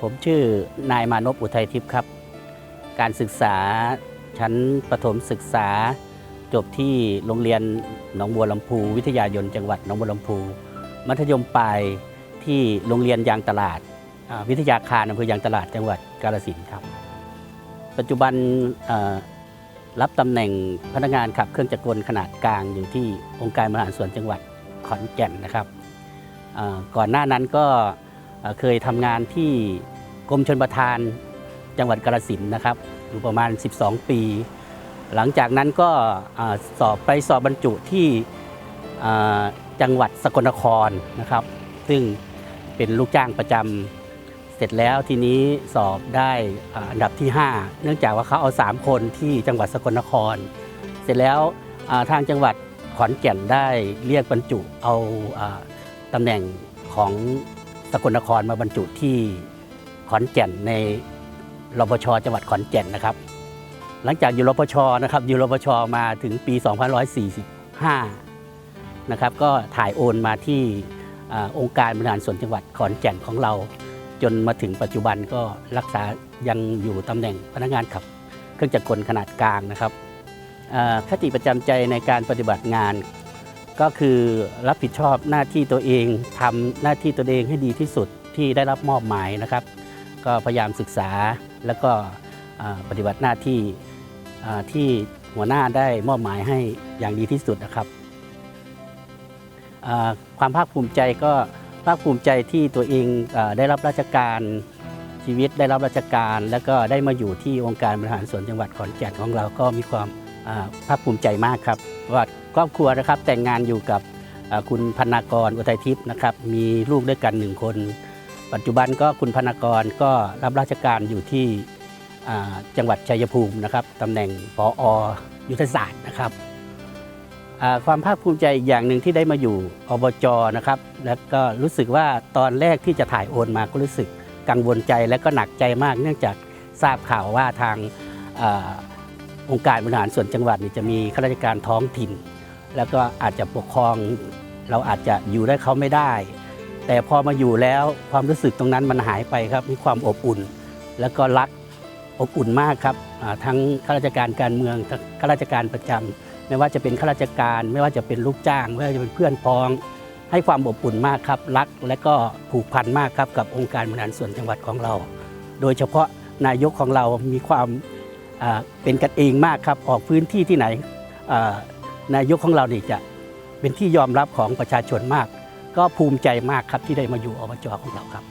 ผมชื่อนายมานพอุทัยทิพย์ครับ การศึกษาชั้นประถมศึกษา จบที่โรงเรียนหนองบัวลำพู วิทยายนจังหวัดหนองบัวลำพู มัธยมปลายที่โรงเรียนยางตลาด วิทยาคารอำเภอยางตลาดจังหวัดกาฬสินธุ์ครับ ปัจจุบันรับตำแหน่งพนักงานขับเครื่องจักรกลขนาดกลางอยู่ที่องค์การบริหารส่วนจังหวัดขอนแก่นนะครับก่อนหน้านั้นก็ เคยทำงานที่กรมชนประทานจังหวัดกาฬสินนะครับอยู่ประมาณ 12 ปี หลังจากนั้นก็สอบไปสอบบรรจุที่จังหวัดสกลนครนะครับ ซึ่งเป็นลูกจ้างประจำเสร็จแล้วทีนี้สอบได้อันดับที่ 5 เนื่องจากว่าเขาเอา 3 คนที่จังหวัดสกลนคร เสร็จแล้วทางจังหวัดขอนแก่นได้เรียกบรรจุเอาอ่าตำแหน่งของ สกลนครมาบรรจุที่ขอนแก่นในรปชจังหวัดขอนแก่นนะครับ หลังจากอยู่รปชนะครับอยู่รปชมาถึงปี 2545 นะครับ ก็ถ่ายโอนมาที่อองค์การบริหารส่วนจังหวัดขอนแก่นของเรา จนมาถึงปัจจุบันก็รักษายังอยู่ตำแหน่งพนักงานขับ เครื่องจักรกลขนาดกลางนะครับอ่าคติประจำใจในการปฏิบัติงาน ก็คือรับผิดชอบหน้าที่ตัวเองทำหน้าที่ตัวเองให้ดีที่สุดที่ได้รับมอบหมายนะครับ ก็พยายามศึกษาแล้วก็ปฏิบัติหน้าที่ที่หัวหน้าได้มอบหมายให้อย่างดีที่สุดนะครับ ความภาคภูมิใจก็ภาคภูมิใจที่ตัวเองอได้รับราชการชีวิตได้รับราชการ แล้วก็ได้มาอยู่ที่องค์การบริหารส่วนจังหวัดขอนแก่นของเราก็มีความ ภาคภูมิใจมากครับว่าครอบครัวนะครับแต่งงานอยู่กับคุณพนากรอุทัยทิพย์นะครับมีลูกด้วยกันหนึ่งคน ปัจจุบันก็คุณพนากรก็รับราชการอยู่ที่จังหวัดชัยภูมินะครับตำแหน่งปอยุทธศาสตร์นะครับความภาคภูมิใจอีกอย่างหนึ่งที่ได้มาอยู่อบจนะครับ แล้วก็รู้สึกว่าตอนแรกที่จะถ่ายโอนมาก็รู้สึกกังวลใจและก็หนักใจมาก เนื่องจากทราบข่าวว่าทาง องค์การบริหารส่วนจังหวัดนี่จะมีข้าราชการท้องถิ่น แล้วก็อาจจะปกครองเราอาจจะอยู่ได้เขาไม่ได้ แต่พอมาอยู่แล้วความรู้สึกตรงนั้นมันหายไปครับ มีความอบอุ่น แล้วก็รักอบอุ่นมากครับทั้งข้าราชการการเมืองข้าราชการประจำไม่ว่าจะเป็นข้าราชการ ไม่ว่าจะเป็นลูกจ้าง ไม่ว่าจะเป็นเพื่อนพ้อง ให้ความอบอุ่นมากครับ รักและก็ผูกพันมากครับกับองค์การบริหารส่วนจังหวัดของเรา โดยเฉพาะนายกของเรามีความ เป็นกันเองมากครับออกพื้นที่ที่ไหนนายกของเรานี่จะเป็นที่ยอมรับของประชาชนมาก ก็ภูมิใจมากครับที่ได้มาอยู่อบจของเราครับ